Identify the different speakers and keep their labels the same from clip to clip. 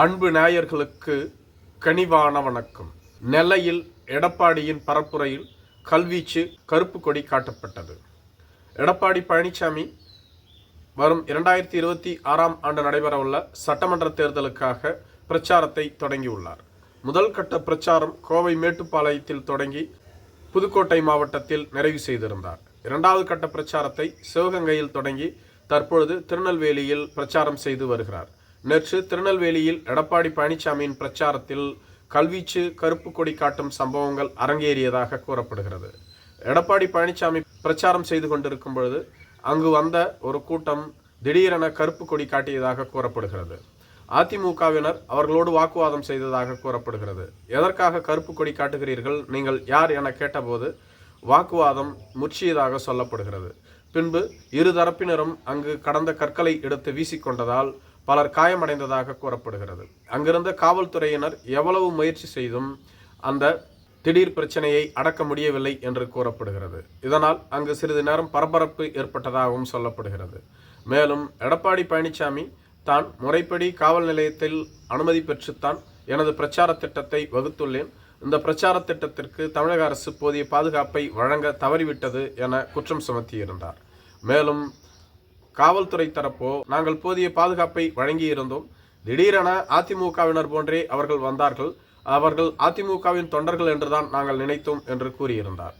Speaker 1: அன்பு நாயர்களுக்கு கனிவான வணக்கம் நெல்லையில் எடப்பாடியின் பரப்புரையில் கல்வீச்சு கருப்பு கொடி காட்டப்பட்டது எடப்பாடி பழனிசாமி வரும் இரண்டாயிரத்தி இருபத்தி ஆறாம் ஆண்டு நடைபெறவுள்ள சட்டமன்ற தேர்தலுக்காக பிரச்சாரத்தை தொடங்கியுள்ளார் முதல் கட்ட பிரச்சாரம் கோவை மேட்டுப்பாளையத்தில் தொடங்கி புதுக்கோட்டை மாவட்டத்தில் நிறைவு செய்திருந்தார் இரண்டாவது கட்ட பிரச்சாரத்தை சிவகங்கையில் தொடங்கி தற்பொழுது திருநெல்வேலியில் பிரச்சாரம் செய்து வருகிறார் நேற்று திருநெல்வேலியில் எடப்பாடி பழனிசாமியின் பிரச்சாரத்தில் கல்வீச்சு கருப்பு கொடி காட்டும் சம்பவங்கள் அரங்கேறியதாக கூறப்படுகிறது எடப்பாடி பழனிசாமி பிரச்சாரம் செய்து கொண்டிருக்கும் பொழுது அங்கு வந்த ஒரு கூட்டம் திடீரென கருப்பு கொடி காட்டியதாக கூறப்படுகிறது அதிமுகவினர் அவர்களோடு வாக்குவாதம் செய்ததாக கூறப்படுகிறது எதற்காக கருப்பு கொடி காட்டுகிறீர்கள் நீங்கள் யார் என கேட்டபோது வாக்குவாதம் முற்றியதாக சொல்லப்படுகிறது பின்பு இரு தரப்பினரும் அங்கு கடந்த கற்களை எடுத்து வீசிக்கொண்டதால் பலர் காயமடைந்ததாக கூறப்படுகிறது அங்கிருந்த காவல்துறையினர் எவ்வளவு முயற்சி செய்தும் அந்த திடீர் பிரச்சனையை அடக்க முடியவில்லை என்று கூறப்படுகிறது இதனால் அங்கு சிறிது நேரம் பரபரப்பு ஏற்பட்டதாகவும் சொல்லப்படுகிறது மேலும் எடப்பாடி பழனிசாமி தான் முறைப்படி காவல் நிலையத்தில் அனுமதி பெற்றுத்தான் எனது பிரச்சார திட்டத்தை வகுத்துள்ளேன் இந்த பிரச்சார திட்டத்திற்கு தமிழக அரசு போதிய பாதுகாப்பை வழங்க தவறிவிட்டது என குற்றம் சுமத்தியிருந்தார் மேலும் காவல்துறை தரப்போ நாங்கள் போதிய பாதுகாப்பை வழங்கியிருந்தோம் திடீரென அதிமுகவினர் போன்றே அவர்கள் வந்தார்கள் அவர்கள் அதிமுகவின் தொண்டர்கள் என்றுதான் நாங்கள் நினைத்தோம் என்று கூறியிருந்தார்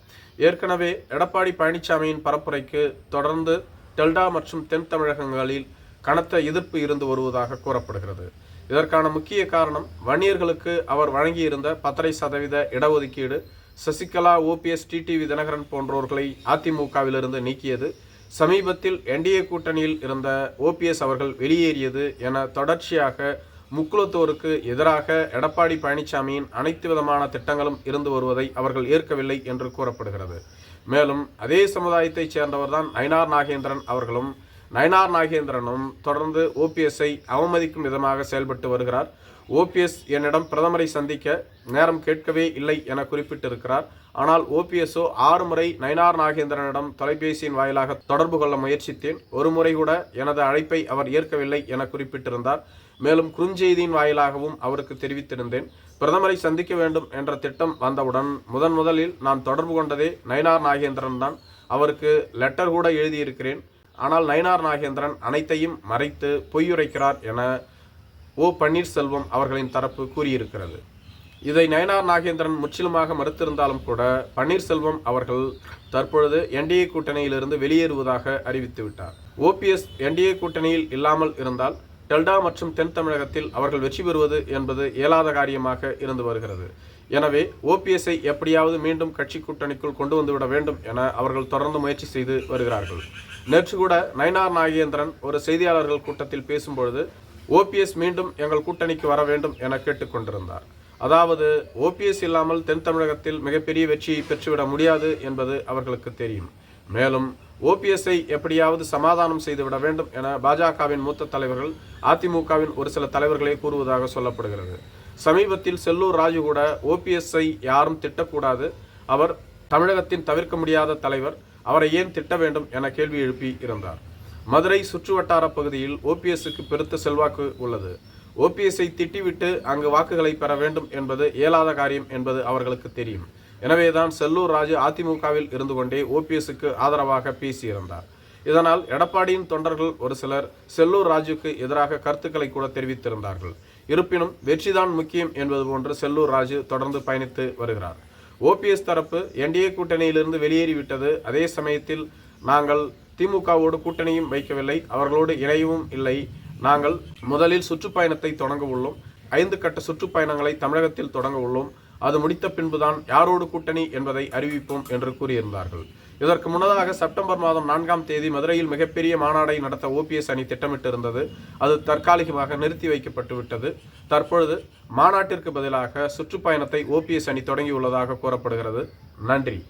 Speaker 1: ஏற்கனவே எடப்பாடி பழனிசாமியின் பரப்புரைக்கு தொடர்ந்து டெல்டா மற்றும் தென் தமிழகங்களில் கனத்த எதிர்ப்பு இருந்து வருவதாக கூறப்படுகிறது இதற்கான முக்கிய காரணம் வன்னியர்களுக்கு அவர் வழங்கியிருந்த பத்தரை சதவீத இடஒதுக்கீடு சசிகலா ஓபிஎஸ் டிடிவி தினகரன் போன்றோர்களை அதிமுகவிலிருந்து நீக்கியது சமீபத்தில் என்டிஏ கூட்டணியில் இருந்த ஓபிஎஸ் அவர்கள் வெளியேறியது என தொடர்ச்சியாக முக்குலத்தோருக்கு எதிராக எடப்பாடி பழனிசாமியின் அனைத்து விதமான திட்டங்களும் இருந்து வருவதை அவர்கள் ஏற்கவில்லை என்று கூறப்படுகிறது மேலும் அதே சமுதாயத்தைச் சேர்ந்தவர்தான் நயனார் நாகேந்திரன் அவர்களும் நயனார் நாகேந்திரனும் தொடர்ந்து ஓபிஎஸ்ஐ அவமதிக்கும் விதமாக செயல்பட்டு வருகிறார் ஓபிஎஸ் என்னிடம் பிரதமரை சந்திக்க நேரம் கேட்கவே இல்லை என குறிப்பிட்டிருக்கிறார் ஆனால் ஓபிஎஸ்ஓ ஆறு முறை நயனார் நாகேந்திரனிடம் தொலைபேசியின் வாயிலாக தொடர்பு கொள்ள முயற்சித்தேன் ஒரு முறை கூட எனது அழைப்பை அவர் ஏற்கவில்லை என குறிப்பிட்டிருந்தார் மேலும் குறுஞ்செய்தியின் வாயிலாகவும் அவருக்கு தெரிவித்திருந்தேன் பிரதமரை சந்திக்க வேண்டும் என்ற திட்டம் வந்தவுடன் முதன் முதலில் நான் தொடர்பு கொண்டதே நயனார் நாகேந்திரன் தான் அவருக்கு லெட்டர் கூட எழுதியிருக்கிறேன் ஆனால் நயனார் நாகேந்திரன் அனைத்தையும் மறைத்து பொய்யுரைக்கிறார் என ஓ பன்னீர்செல்வம் அவர்களின் தரப்பு கூறியிருக்கிறது இதை நயனார் நாகேந்திரன் முற்றிலுமாக மறுத்திருந்தாலும் கூட பன்னீர்செல்வம் அவர்கள் தற்பொழுது என்டிஏ கூட்டணியிலிருந்து வெளியேறுவதாக அறிவித்துவிட்டார் ஓபிஎஸ் என்டிஏ கூட்டணியில் இல்லாமல் இருந்தால் டெல்டா மற்றும் தென் தமிழகத்தில் அவர்கள் வெற்றி பெறுவது என்பது இயலாத காரியமாக இருந்து வருகிறது எனவே ஓபிஎஸ்ஐ எப்படியாவது மீண்டும் கட்சி கூட்டணிக்குள் கொண்டு வந்துவிட வேண்டும் என அவர்கள் தொடர்ந்து முயற்சி செய்து வருகிறார்கள் நேற்று கூட நயனார் நாகேந்திரன் ஒரு செய்தியாளர்கள் கூட்டத்தில் பேசும்பொழுது ஓபிஎஸ் மீண்டும் எங்கள் கூட்டணிக்கு வர வேண்டும் என கேட்டுக்கொண்டிருந்தார் அதாவது ஓபிஎஸ் இல்லாமல் தென் தமிழகத்தில் மிகப்பெரிய வெற்றியை பெற்றுவிட முடியாது என்பது அவர்களுக்கு தெரியும் மேலும் ஓபிஎஸ்ஐ எப்படியாவது சமாதானம் செய்துவிட வேண்டும் என பாஜகவின் மூத்த தலைவர்கள் அதிமுகவின் ஒரு சில தலைவர்களே கூறுவதாக சொல்லப்படுகிறது சமீபத்தில் செல்லூர் ராஜு கூட ஓபிஎஸ்ஐ யாரும் திட்டக்கூடாது அவர் தமிழகத்தின் தவிர்க்க முடியாத தலைவர் அவரை ஏன் திட்ட வேண்டும் என கேள்வி எழுப்பி இருந்தார் மதுரை வட்டார பகுதியில் ஓபிஎஸ்க்கு பெருத்த செல்வாக்கு உள்ளது ஓபிஎஸ்ஐ திட்டிவிட்டு அங்கு வாக்குகளை பெற வேண்டும் என்பது இயலாத காரியம் என்பது அவர்களுக்கு தெரியும் எனவேதான் செல்லூர் ராஜு அதிமுகவில் இருந்து கொண்டே ஓபிஎஸ்க்கு ஆதரவாக பேசியிருந்தார் இதனால் எடப்பாடியின் தொண்டர்கள் ஒரு சிலர் செல்லூர் ராஜுக்கு எதிராக கருத்துக்களை கூட தெரிவித்திருந்தார்கள் இருப்பினும் வெற்றிதான் முக்கியம் என்பது போன்று செல்லூர் ராஜு தொடர்ந்து பயணித்து வருகிறார் ஓபிஎஸ் தரப்பு என்டிஏ கூட்டணியிலிருந்து வெளியேறிவிட்டது அதே சமயத்தில் நாங்கள் திமுகவோடு கூட்டணியும் வைக்கவில்லை அவர்களோடு இணையவும் இல்லை நாங்கள் முதலில் சுற்றுப்பயணத்தை தொடங்க உள்ளோம் ஐந்து கட்ட சுற்றுப்பயணங்களை தமிழகத்தில் தொடங்க உள்ளோம் அது முடித்த பின்புதான் யாரோடு கூட்டணி என்பதை அறிவிப்போம் என்று கூறியிருந்தார்கள் இதற்கு முன்னதாக செப்டம்பர் மாதம் நான்காம் தேதி மதுரையில் மிகப்பெரிய மாநாடை நடத்த ஓபிஎஸ் அணி திட்டமிட்டிருந்தது அது தற்காலிகமாக நிறுத்தி வைக்கப்பட்டு விட்டது தற்பொழுது மாநாட்டிற்கு பதிலாக சுற்றுப்பயணத்தை ஓபிஎஸ் அணி தொடங்கியுள்ளதாக கூறப்படுகிறது நன்றி